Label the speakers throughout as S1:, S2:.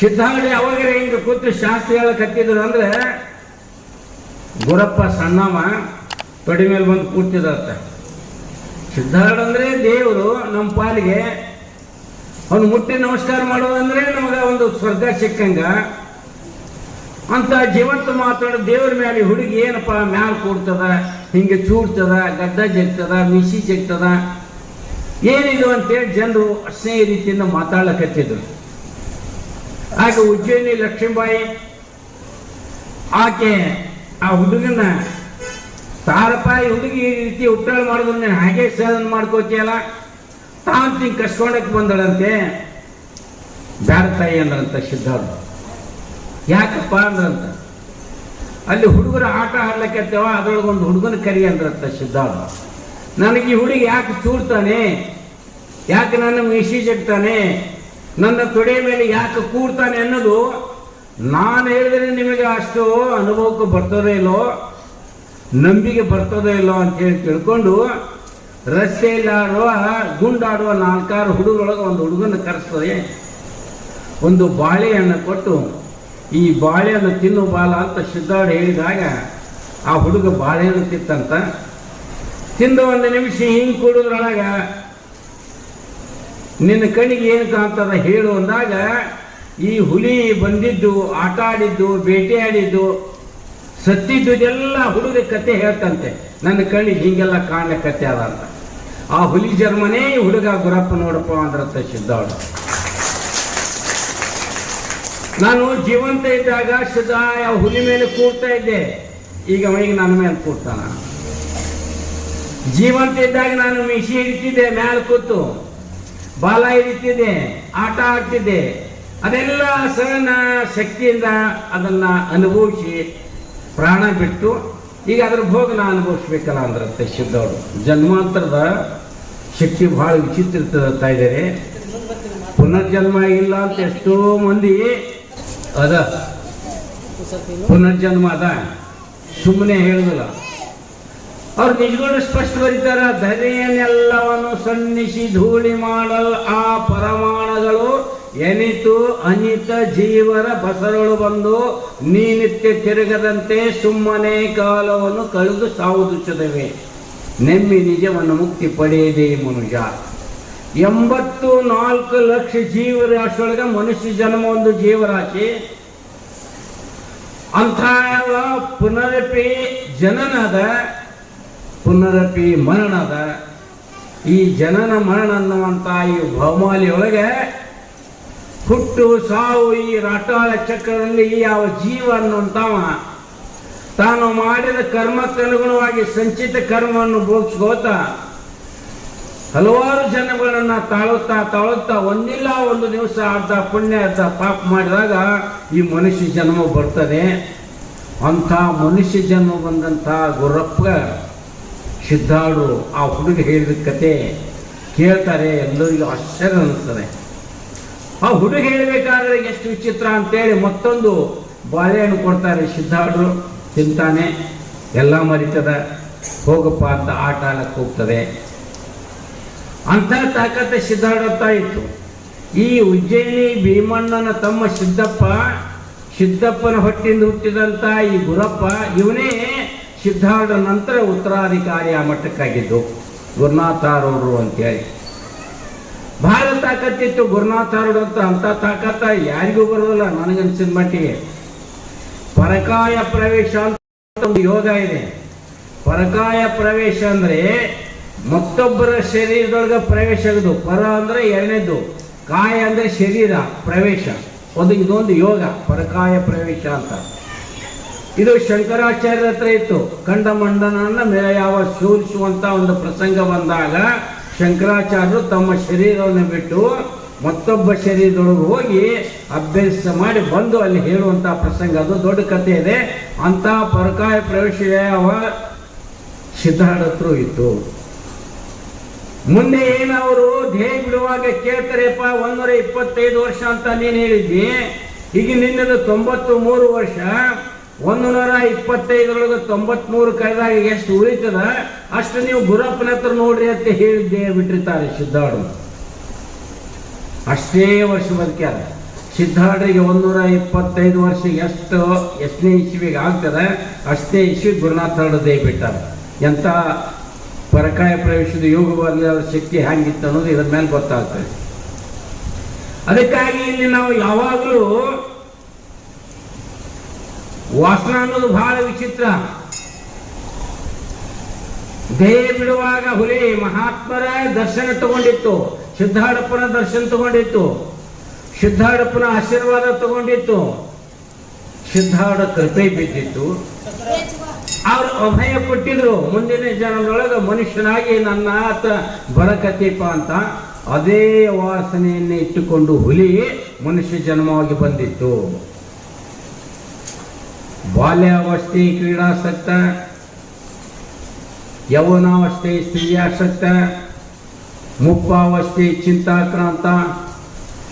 S1: ಸಿದ್ಧಾಂಗಡಿ ಅವಾಗ ಹಿಂಗೆ ಕೂತು ಶಾಸ್ತ್ರ ಹೇಳಕತ್ತಿದ್ರು ಅಂದ್ರೆ, ಗುರಪ್ಪ ಸಣ್ಣವ, ತೊಡಿ ಮೇಲೆ ಬಂದು ಕೂತಿದತ್ತ ಸಿದ್ಧಾರ್ಥ ಅಂದರೆ ದೇವರು ನಮ್ಮ ಪಾಲಿಗೆ ಅವನು ಮುಟ್ಟಿ ನಮಸ್ಕಾರ ಮಾಡೋದಂದ್ರೆ ನಮಗೆ ಒಂದು ಸ್ವರ್ಗ ಸಿಕ್ಕಂಗ. ಅಂತ ಜೀವಂತ ಮಾತಾಡೋ ದೇವ್ರ ಮೇಲೆ ಹುಡುಗಿ ಏನಪ್ಪ ಮ್ಯಾಲ ಕೂಡ್ತದ, ಹಿಂಗೆ ಚೂಡ್ತದ, ಗದ್ದ ಜಗ್ತದ ಮಿಸಿ ಜಗ್ತದ? ಏನಿದು ಅಂತೇಳಿ ಜನರು ಅಷ್ಟೇ ರೀತಿಯಿಂದ ಮಾತಾಡ್ಲಕತ್ತಿದ್ರು. ಆಗ ಉಜ್ಜಯಿನಿ ಲಕ್ಷ್ಮೀಬಾಯಿ, ಆಕೆ ಆ ಹುಡುಗನ ತಾರಪ್ಪ ಈ ಹುಡುಗಿ ಈ ರೀತಿ ಉಟ್ಟಾಳ ಮಾಡೋದನ್ನ ನೀನು ಹಾಗೆ ಸಾಧನೆ ಮಾಡ್ಕೋತಿಯಲ್ಲ? ತಾನು ತಿಂಗ್ ಕಸ್ಕೊಂಡಕ್ಕೆ ಬಂದಳಂತೆ. ಬ್ಯಾಡ ತಾಯಿ ಅಂದ್ರಂತ ಸಿದ್ಧಾರ್ಥ. ಯಾಕಪ್ಪ ಅಂದ್ರಂತ? ಅಲ್ಲಿ ಹುಡುಗರ ಆಟ ಆಡ್ಲಕ್ಕತ್ತೇವ ಅದರೊಳಗೊಂದು ಹುಡುಗನ ಕರಿ ಅಂದ್ರಂತ ಸಿದ್ಧಾರ್ಥ. ನನಗೆ ಈ ಹುಡುಗಿ ಯಾಕೆ ಚೂಡ್ತಾನೆ ಯಾಕೆ ನನ್ನ ಮೀಸಿ ಜಗ್ತಾನೆ? ನನ್ನ ತೊಡೆ ಮೇಲೆ ಯಾಕೆ ಕೂಡ್ತಾನೆ ಅನ್ನೋದು ನಾನು ಹೇಳಿದ್ರೆ ನಿಮಗೆ ಅಷ್ಟು ಅನುಭವಕ್ಕೆ ಬರ್ತದೋ ಇಲ್ಲೋ, ನಂಬಿಕೆ ಬರ್ತದೋ ಇಲ್ಲೋ ಅಂತ ಹೇಳಿ ತಿಳ್ಕೊಂಡು ರಸ್ತೆಯಲ್ಲಿ ಆಡುವ, ಗುಂಡಾಡುವ ನಾಲ್ಕಾರು ಹುಡುಗರೊಳಗೆ ಒಂದು ಹುಡುಗನ ಕರೆಸ್ತದೆ ಒಂದು ಬಾಳೆಹಣ್ಣು ಕೊಟ್ಟು ಈ ಬಾಳೆಹಣ್ಣು ತಿನ್ನು ಬಾಲ ಅಂತ ಸಿದ್ಧಾರ್ಥ ಹೇಳಿದಾಗ ಆ ಹುಡುಗ ಬಾಳೆಹಣ್ಣು ತಿತ್ತಂತ ತಿಂದ ಒಂದು ನಿಮಿಷ ಹಿಂಗೆ ಕೂಡೋದ್ರೊಳಗ ನಿನ್ನ ಕಣ್ಣಿಗೆ ಏನು ಕಾಣ್ತದ ಹೇಳು ಅಂದಾಗ, ಈ ಹುಲಿ ಬಂದಿದ್ದು, ಆಟ ಆಡಿದ್ದು ಬೇಟೆಯಾಡಿದ್ದು ಸತ್ತಿದ್ದು ಇದೆಲ್ಲ ಹುಡುಗ ಕತೆ ಹೇಳ್ತಂತೆ. ನನ್ನ ಕಣ್ಣಿಗೆ ಹಿಂಗೆಲ್ಲ ಕತೆ ಅದ ಅಂತ. ಆ ಹುಲಿ ಜರ್ಮನೇ ಈ ಹುಡುಗ ಗುರಪ್ಪ ನೋಡಪ್ಪ ಅಂದ್ರಂತ ಸಿದ್ಧಾರ್ಥ ನಾನು ಜೀವಂತ ಇದ್ದಾಗ ಸದಾ ಹುಲಿ ಮೇಲೆ ಕೂಡ್ತಾ ಇದ್ದೆ. ಈಗ ಅವನಿಗೆ ನನ್ನ ಮೇಲೆ ಕೂಡ್ತಾನ. ಜೀವಂತ ಇದ್ದಾಗ ನಾನು ಮಿಷಿ ಹಿಡಿತಿದ್ದೆ ಮ್ಯಾಲ ಕೂತು. ಬಾಲ ಹಿಡಿತಿದೆ ಆಟ ಆಡ್ತಿದೆ ಅದೆಲ್ಲ ಸಹನ ಶಕ್ತಿಯಿಂದ ಅದನ್ನ ಅನುಭವಿಸಿ ಪ್ರಾಣ ಬಿಟ್ಟು ಈಗ ಅದ್ರ ಭೋಗ ನಾ ಅನುಭವಿಸ್ಬೇಕಲ್ಲ ಅಂದ್ರಂತೆ ಸಿದ್ಧವರು ಜನ್ಮಾಂತರದ ಶಕ್ತಿ ಬಹಳ ವಿಚಿತ್ರ ಇರ್ತಾ ಇದ್ದಾರೆ ಪುನರ್ಜನ್ಮ ಇಲ್ಲ ಅಂತ ಎಷ್ಟೋ ಮಂದಿ ಅದ. ಪುನರ್ಜನ್ಮ ಅದ. ಸುಮ್ಮನೆ ಹೇಳುದಿಲ್ಲ. ಅವ್ರು ನಿಜಗಳು ಸ್ಪಷ್ಟ ಬರೀತಾರ ಧರೆಯನ್ನೆಲ್ಲವನ್ನು ಸನ್ನಿಸಿ ಧೂಳಿ ಮಾಡಲ್ ಆ ಪರಮಾಣಗಳು ಎನಿತು ಅನಿತ ಜೀವರ ಬಸರಳು ಬಂದು ನೀನಿತ್ಯ ತಿರುಗದಂತೆ ಸುಮ್ಮನೆ ಕಾಲವನ್ನು ಕಳೆದು ಸಾವುದುಚ್ಚದವೆ ನೆಮ್ಮಿ ನಿಜವನ್ನು ಮುಕ್ತಿ ಪಡೆಯದೆ ಮನುಜ. ಎಂಬತ್ತು ನಾಲ್ಕು ಲಕ್ಷ ಜೀವರಾಶಿಯೊಳಗೆ ಮನುಷ್ಯ ಜನ್ಮ ಒಂದು ಜೀವರಾಶಿ. ಅಂಥ ಪುನರಪಿ ಜನನದ ಪುನರಪಿ ಮರಣದ, ಈ ಜನನ ಮರಣ ಅನ್ನುವಂಥ ಈ ಭೌಮಾಲಿಯೊಳಗೆ ಹುಟ್ಟು ಸಾವು ಈ ರಾಟಾಳ ಚಕ್ರದಲ್ಲಿ ಯಾವ ಜೀವ ಅನ್ನುವಂಥವ ತಾನು ಮಾಡಿದ ಕರ್ಮಕ್ಕನುಗುಣವಾಗಿ ಸಂಚಿತ ಕರ್ಮವನ್ನು ಭೋಗಿಸ್ಕೋತ ಹಲವಾರು ಜನಗಳನ್ನು ತಾಳುತ್ತಾ ತಾಳುತ್ತಾ ಒಂದಿಲ್ಲ ಒಂದು ದಿವಸ ಅರ್ಧ ಪುಣ್ಯ, ಅರ್ಧ ಪಾಪ ಮಾಡಿದಾಗ ಈ ಮನುಷ್ಯ ಜನ್ಮ ಬರ್ತದೆ. ಅಂಥ ಮನುಷ್ಯ ಜನ್ಮ ಬಂದಂಥ ಗುರಪ್ಪ ಸಿದ್ಧಾಳು ಆ ಹುಡುಗ ಹೇಳಿದ ಕತೆ ಕೇಳ್ತಾರೆ ಎಲ್ಲರಿಗೂ ಆಶ್ಚರ್ಯ ಅನ್ನಿಸ್ತದೆ. ಆ ಹುಡುಗ ಹೇಳಬೇಕಾದ್ರೆ ಎಷ್ಟು ವಿಚಿತ್ರ ಅಂತೇಳಿ ಮತ್ತೊಂದು ಬಾಳೆಹಣ್ಣು ಕೊಡ್ತಾರೆ ಸಿದ್ಧಾಳು ತಿಂತಾನೆ, ಎಲ್ಲ ಮರಿತದ, ಹೋಗಪ್ಪ ಅಂತ ಆಟ ಆಡಕ್ಕೆ ಹೋಗ್ತದೆ. ಅಂಥ ತಾಕತ್ತ ಸಿದ್ಧಾಡುತ್ತಾ ಇತ್ತು. ಈ ಉಜ್ಜಯಿನಿ ಭೀಮಣ್ಣನ ತಮ್ಮ ಸಿದ್ದಪ್ಪ ಸಿದ್ದಪ್ಪನ ಹೊಟ್ಟಿಂದ ಹುಟ್ಟಿದಂಥ ಈ ಗುರಪ್ಪ, ಇವನೇ ಸಿದ್ಧಾರ್ಥ ನಂತರ ಉತ್ತರಾಧಿಕಾರಿ ಆ ಮಟ್ಟಕ್ಕಾಗಿದ್ದು ಗುರುನಾಥಾರೂಢರು ಅಂತೇಳಿ. ಬಹಳ ತಾಕತ್ತಿತ್ತು ಗುರುನಾಥಾರೂಢ ಅಂತ ಅಂಥ ತಾಕತ್ತ ಯಾರಿಗೂ ಬರೋದಿಲ್ಲ ನನಗನ್ಸಿದ ಮಟ್ಟಿಗೆ. ಪರಕಾಯ ಪ್ರವೇಶ ಅಂತ ಒಂದು ಯೋಗ ಇದೆ. ಪರಕಾಯ ಪ್ರವೇಶ ಅಂದ್ರೆ ಮತ್ತೊಬ್ಬರ ಶರೀರದೊಳಗೆ ಪ್ರವೇಶ ಆಗೋದು. ಪರ ಅಂದ್ರೆ ಎರಡನೇದು. ಕಾಯ ಅಂದ್ರೆ ಶರೀರ ಪ್ರವೇಶ. ಒಂದು ಇದೊಂದು ಯೋಗ, ಪರಕಾಯ ಪ್ರವೇಶ ಅಂತ. ಇದು ಶಂಕರಾಚಾರ್ಯರ ಹತ್ರ ಇತ್ತು. ಮೇಲೆ ಯಾವ ಶೂರಿಸುವಂತ ಒಂದು ಪ್ರಸಂಗ ಬಂದಾಗ ಶಂಕರಾಚಾರ್ಯರು ತಮ್ಮ ಶರೀರವನ್ನು ಬಿಟ್ಟು ಮತ್ತೊಬ್ಬ ಶರೀರದೊಳಗೆ ಹೋಗಿ ಅಭ್ಯಾಸ ಮಾಡಿ ಬಂದು ಅಲ್ಲಿ ಹೇಳುವಂತ ಪ್ರಸಂಗ. ಅದು ದೊಡ್ಡ ಕಥೆ ಇದೆ. ಅಂತ ಪರಕಾಯ ಪ್ರವೇಶ ಯಾವ? ಸಿದ್ಧಾರ್ಥರು ಇತ್ತು. ಮುಂದೆ ಏನವರು ಧ್ಯೇಯ ಬಿಡುವಾಗ ಕೇಳ್ತಾರೆಪ್ಪ ಒಂದೂರ ಇಪ್ಪತ್ತೈದು ವರ್ಷ ಅಂತ ನೀನು ಹೇಳಿದ್ದಿ. ಈಗ ನಿನ್ನದು ತೊಂಬತ್ತು ಮೂರು ವರ್ಷ. ಒಂದು ನೂರ ಇಪ್ಪತ್ತೈದರೊಳಗೆ ತೊಂಬತ್ಮೂರು ಕೈದಾಗ ಎಷ್ಟು ಉಳಿತದ, ಅಷ್ಟು ನೀವು ಗುರಪ್ಪನ ಹತ್ರ ನೋಡ್ರಿ ಅಂತ ಹೇಳಿದ್ದೆ ಬಿಟ್ಟಿರ್ತಾರೆ ಸಿದ್ಧಾಡು ಅಷ್ಟೇ ವರ್ಷ ಬದುಕ್ಯಾರ ಸಿದ್ಧಾಡ್ರಿಗೆ ಒಂದೂರ ಇಪ್ಪತ್ತೈದು ವರ್ಷ ಎಷ್ಟು ಎಷ್ಟನೇ ಇಸ್ವಿಗೆ ಆಗ್ತದೆ, ಅಷ್ಟೇ ಇಸ್ವಿ ಗುರುನಾಥ ದೇವಿ ಬಿಟ್ಟಾರ. ಎಂಥ ಪರಕಾಯ ಪ್ರವೇಶದ ಯೋಗ ಶಕ್ತಿ ಹ್ಯಾಂಗಿತ್ತು ಅನ್ನೋದು ಇದ್ರ ಮೇಲೆ ಗೊತ್ತಾಗ್ತದೆ. ಅದಕ್ಕಾಗಿ ಇಲ್ಲಿ ನಾವು ಯಾವಾಗಲೂ ವಾಸನ ಅನ್ನೋದು ಬಹಳ ವಿಚಿತ್ರ. ದೇಹ ಬಿಡುವಾಗ ಹುಲಿ ಮಹಾತ್ಮರ ದರ್ಶನ ತಗೊಂಡಿತ್ತು. ಸಿದ್ಧಾರಪ್ಪನ ದರ್ಶನ ತಗೊಂಡಿತ್ತು. ಸಿದ್ಧಾರಪ್ಪನ ಆಶೀರ್ವಾದ ತಗೊಂಡಿತ್ತು. ಸಿದ್ಧಾರ್ಥ ಕೃಪೆ ಬಿದ್ದಿತ್ತು. ಅವ್ರು ಅಭಯ ಕೊಟ್ಟಿದ್ರು. ಮುಂದಿನ ಜನದೊಳಗೆ ಮನುಷ್ಯನಾಗಿ ನನ್ನ ಆತ ಬರಕತೀಪ ಅಂತ ಅದೇ ವಾಸನೆಯನ್ನು ಇಟ್ಟುಕೊಂಡು ಹುಲಿ ಮನುಷ್ಯ ಜನ್ಮವಾಗಿ ಬಂದಿತ್ತು. ಬಾಲ್ಯಾವಸ್ಥೆ ಕ್ರೀಡಾಸಕ್ತ, ಯೌವನಾವಸ್ಥೆ ಸ್ತ್ರೀಯಾಸಕ್ತ, ಮುಪ್ಪಾವಸ್ಥೆ ಚಿಂತಾಕ್ರಾಂತ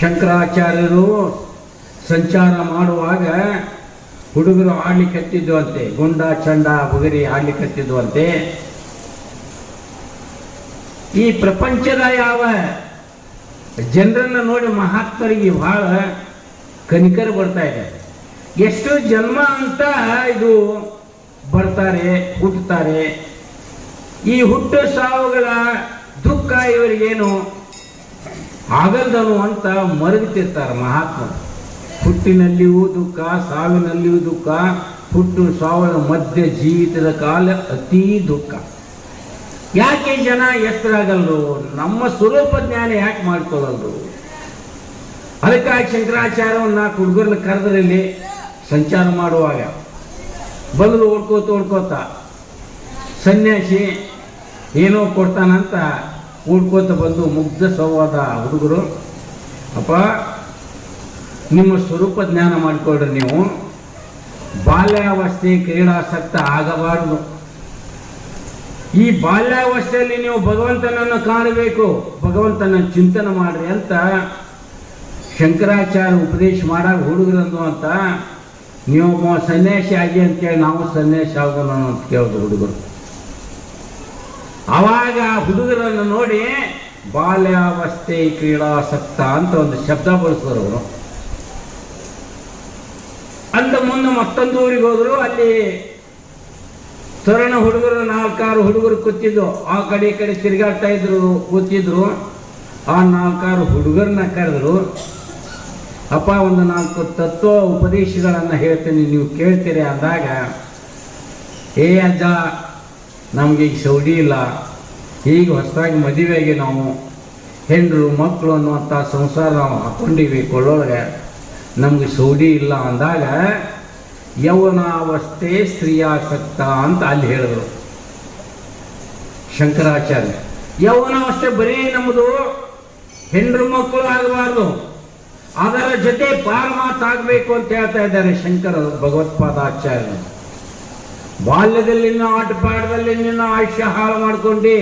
S1: ಶಂಕರಾಚಾರ್ಯರು ಸಂಚಾರ ಮಾಡುವಾಗ ಹುಡುಗರು ಆಡ್ಲಿಕ್ಕತ್ತಿದ್ದು ಅಂತೆ ಗುಂಡ, ಚಂಡ ಬುಗರಿ ಆಡ್ಲಿಕ್ಕತ್ತಿದ್ದು ಅಂತೆ ಈ ಪ್ರಪಂಚದ ಯಾವ ಜನರನ್ನು ನೋಡಿ ಮಹಾತ್ಮರಿಗೆ ಬಹಳ ಕನಿಕರು ಬರ್ತಾ ಇದೆ. ಎಷ್ಟು ಜನ್ಮ ಅಂತ ಇದು ಬರ್ತಾರೆ, ಹುಟ್ಟುತ್ತಾರೆ. ಈ ಹುಟ್ಟು ಸಾವುಗಳ ದುಃಖ ಇವರಿಗೇನು ಆಗಲ್ದನು ಅಂತ ಮರಗುತ್ತಿರ್ತಾರೆ ಮಹಾತ್ಮ ಹುಟ್ಟಿನಲ್ಲಿಯೂ ದುಃಖ, ಸಾವಿನಲ್ಲಿಯೂ ದುಃಖ, ಹುಟ್ಟು ಸಾವಿನ ಮಧ್ಯ ಜೀವಿತದ ಕಾಲ ಅತೀ ದುಃಖ. ಯಾಕೆ ಜನ ಎಷ್ಟರಾಗಲ್ರು? ನಮ್ಮ ಸ್ವರೂಪ ಜ್ಞಾನ ಯಾಕೆ ಮಾಡ್ಕೊಳ್ಳಲ್ರು ಅದಕ್ಕಾಗಿ ಶಂಕರಾಚಾರ್ಯವನ್ನು ಹುಡುಗರ್ನ ನಾಲ್ಕು ಹುಡುಗರನ್ನ ಕರೆದ್ರಲ್ಲಿ ಸಂಚಾರ ಮಾಡುವಾಗ ಬದಲು ಓಡ್ಕೋತ ಓಡ್ಕೋತ ಸನ್ಯಾಸಿ ಏನೋ ಕೊಡ್ತಾನಂತ ಓಡ್ಕೋತ ಬಂದು ಮುಗ್ಧ ಸೌವಾದ ಹುಡುಗರು. ಅಪ್ಪ, ನಿಮ್ಮ ಸ್ವರೂಪ ಜ್ಞಾನ ಮಾಡಿಕೊಳ್ರಿ ನೀವು. ಬಾಲ್ಯಾವಸ್ಥೆ ಕ್ರೀಡಾಸಕ್ತ ಆಗಬಾರದು. ಈ ಬಾಲ್ಯಾವಸ್ಥೆಯಲ್ಲಿ ನೀವು ಭಗವಂತನನ್ನು ಕಾಣಬೇಕು. ಭಗವಂತನ ಚಿಂತನೆ ಮಾಡ್ರಿ ಅಂತ ಶಂಕರಾಚಾರ್ಯ ಉಪದೇಶ ಮಾಡಾಗ ಹುಡುಗರನ್ನು ಅಂತ ನೀವು ಸನ್ಯಾಸಿ ಆಗಿ ಅಂತೇಳಿ ನಾವು ಸನ್ಯಾಸಿ ಆಗೋಣ ಅಂತ ಕೇಳಿದ್ರು ಹುಡುಗರು. ಅವಾಗ ಆ ಹುಡುಗರನ್ನು ನೋಡಿ ಬಾಲ್ಯಾವಸ್ಥೆ ಕ್ರೀಡಾಸಕ್ತ ಅಂತ ಒಂದು ಶಬ್ದ ಬಳಸಿದ್ರು ಅವರು. ಅಂತ ಮುಂದೆ ಮತ್ತೊಂದು ಊರಿಗೆ ಹೋದ್ರು. ಅಲ್ಲಿ ತರುಣ ಹುಡುಗರು, ನಾಲ್ಕಾರು ಹುಡುಗರು ಕೂತಿದ್ದು. ಆ ಕಡೆ ಈ ಕಡೆ ತಿರುಗಾಡ್ತಾ ಇದ್ರು, ಕೂತಿದ್ರು. ಆ ನಾಲ್ಕಾರು ಹುಡುಗರನ್ನ ಕರೆದ್ರು. ಅಪ್ಪ, ಒಂದು ನಾಲ್ಕು ತತ್ವ ಉಪದೇಶಗಳನ್ನು ಹೇಳ್ತೀನಿ. ನೀವು ಕೇಳ್ತೀರಿ ಅಂದಾಗ, ಏ ಅಜ್ಜ, ನಮಗೆ ಈಗ ಸೌಡಿ ಇಲ್ಲ. ಈಗ ಹೊಸದಾಗಿ ಮದುವೆಗೆ ನಾವು ಹೆಣ್ಣು ಮಕ್ಕಳು ಅನ್ನುವಂಥ ಸಂಸಾರ ನಾವು ಹಾಕೊಂಡಿವಿ ಕೊಳ್ಳೊಳಗೆ ನಮಗೆ ಸೌಡಿ ಇಲ್ಲ ಅಂದಾಗ ಯೌವನಾವಸ್ಥೆ ಸ್ತ್ರೀಯಾಸಕ್ತ ಅಂತ ಅಲ್ಲಿ ಹೇಳಿದ್ರು. ಶಂಕರಾಚಾರ್ಯ ಯೌವನಾವಸ್ಥೆ ಬರೀ ನಮ್ಮದು ಹೆಣ್ಣು ಮಕ್ಕಳು ಆಗಬಾರ್ದು. ಅದರ ಜೊತೆ ಪಾರಮಾತಾಗಬೇಕು ಅಂತ ಹೇಳ್ತಾ ಇದ್ದಾರೆ ಶಂಕರ ಭಗವತ್ಪಾದಾಚಾರ್ಯರು ಬಾಲ್ಯದಲ್ಲಿ ನಿನ್ನ ಆಟಪಾಠದಲ್ಲಿ ನಿನ್ನ ಆಯುಷ್ಯ ಹಾಳು ಮಾಡ್ಕೊಂಡು.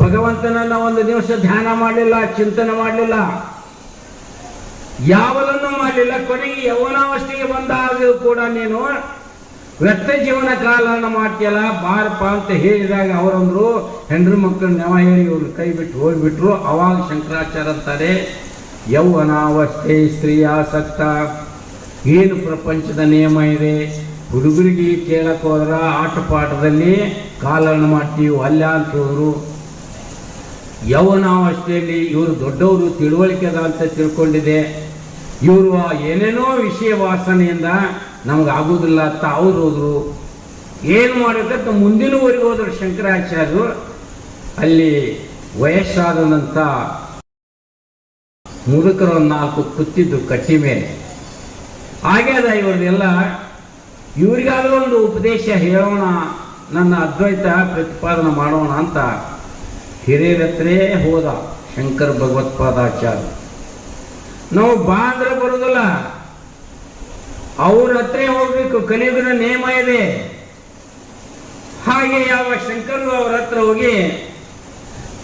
S1: ಭಗವಂತನನ್ನ ಒಂದು ದಿವಸ ಧ್ಯಾನ ಮಾಡಲಿಲ್ಲ, ಚಿಂತನೆ ಮಾಡಲಿಲ್ಲ. ಯಾವಲನ್ನು ಮಾಡಲಿಲ್ಲ. ಕೊನೆಗೆ ಯೌವನಾವಸ್ಥೆಗೆ ಬಂದಾಗ ಕೂಡ ನೀನು ವ್ಯಕ್ತ ಜೀವನ ಕಾಲನ ಮಾಡ್ತೀಯಲ್ಲ, ಬಾರಪ್ಪ ಅಂತ ಹೇಳಿದಾಗ ಅವರಂದ್ರು, ಹೆಂಡ್ರ ಮಕ್ಕಳು ನೆವ ಹೇಳಿ ಇವ್ರು ಕೈ ಬಿಟ್ಟು ಹೋಗ್ಬಿಟ್ರು. ಅವಾಗ ಶಂಕರಾಚಾರ್ಯ ಅಂತಾರೆ ಯೌವನಾವಸ್ಥೆ ಸ್ತ್ರೀಯಾಸಕ್ತ. ಏನು ಪ್ರಪಂಚದ ನಿಯಮ ಇದೆ? ಹುಡುಗರಿಗೆ ಕೇಳಕ್ಕೆ ಹೋದ್ರ ಆಟ ಪಾಠದಲ್ಲಿ ಕಾಲನ್ನು ಮಾಡ್ತೀವಿ ಅಲ್ಲ ಅಂತ ಹೋದ್ರು ಯೌವನಾವಸ್ಥೆಯಲ್ಲಿ ಇವರು ದೊಡ್ಡವರು ತಿಳುವಳಿಕೆ ಅದ ಅಂತ ತಿಳ್ಕೊಂಡಿದೆ. ಇವರು ಏನೇನೋ ವಿಷಯ ವಾಸನೆಯಿಂದ ನಮ್ಗೆ ಆಗೋದಿಲ್ಲ ಅಂತ ಅವ್ರು ಹೋದ್ರು. ಏನು ಮಾಡಬೇಕಂತ ಮುಂದಿನವರೆಗೆ ಹೋದ್ರು ಶಂಕರಾಚಾರ್ಯರು. ಅಲ್ಲಿ ವಯಸ್ಸಾದಂಥ ಮುದುಕರು ನಾಲ್ಕು ಕುತ್ತಿದ್ದು ಕಟ್ಟಿ ಮೇಲೆ. ಆಗ್ಯದ ಇವ್ರದೆಲ್ಲ. ಇವರಿಗಾದ್ರೂ ಒಂದು ಉಪದೇಶ ಹೇಳೋಣ, ನನ್ನ ಅದ್ವೈತ ಪ್ರತಿಪಾದನೆ ಮಾಡೋಣ ಅಂತ ಹಿರಿಯರತ್ರೇ ಹೋದ ಶಂಕರ ಭಗವತ್ಪಾದಾಚಾರ್ಯ ನಾವು ಬಾ ಅಂದ್ರೆ ಬರೋದಿಲ್ಲ. ಅವ್ರ ಹತ್ರ ಹೋಗ್ಬೇಕು ಕಲಿಯುಗನ ನೇಮ ಇದೆ. ಹಾಗೆ ಯಾವ ಶಂಕರ್ ಅವ್ರ ಹತ್ರ ಹೋಗಿ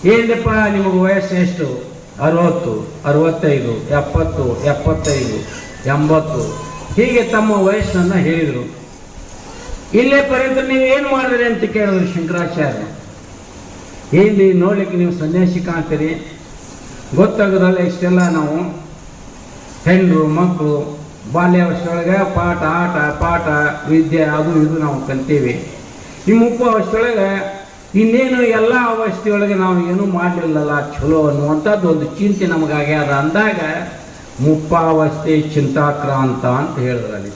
S1: ಏನಪ್ಪ ನಿಮಗೆ ವಯಸ್ಸು ಎಷ್ಟು? ಅರವತ್ತು, ಅರವತ್ತೈದು, ಎಪ್ಪತ್ತು, ಎಪ್ಪತ್ತೈದು, ಎಂಬತ್ತು. ಹೀಗೆ ತಮ್ಮ ವಯಸ್ಸನ್ನು ಹೇಳಿದರು. ಇಲ್ಲೇ ಪರ್ಯಂತ ನೀವು ಏನು ಮಾಡಿದ್ರಿ ಅಂತ ಕೇಳಿದ್ರು ಶಂಕರಾಚಾರ್ಯ. ಏನು ನೋಡ್ಲಿಕ್ಕೆ ನೀವು ಸನ್ಯಾಸಿ ಕಾಣ್ತೀರಿ. ಗೊತ್ತಾಗೋದಲ್ಲ ಇಷ್ಟೆಲ್ಲ ನಾವು. ಹೆಣ್ಣು ಮಕ್ಕಳು, ಬಾಲ್ಯಾವಸ್ಥೆಯೊಳಗೆ ಪಾಠ, ಆಟ, ಪಾಠ, ವಿದ್ಯೆ, ಅದು ಇದು ನಾವು ಕಲ್ತೀವಿ. ನಿಮ್ಮ ಮುಪ್ಪು ಅವಸ್ಥೆಯೊಳಗೆ ಇನ್ನೇನು ಎಲ್ಲ ಅವಸ್ಥೆಯೊಳಗೆ ನಾವು ಏನೂ ಮಾಡಲಿಲ್ಲಲ್ಲ ಚಲೋ ಅನ್ನುವಂಥದ್ದು ಒಂದು ಚಿಂತೆ ನಮಗಾಗ್ಯದ ಅಂದಾಗ ಮುಪ್ಪಾವಸ್ಥೆ ಚಿಂತಾಕ್ರಾಂತ ಅಂತ ಹೇಳಿದ್ರಲ್ಲಿ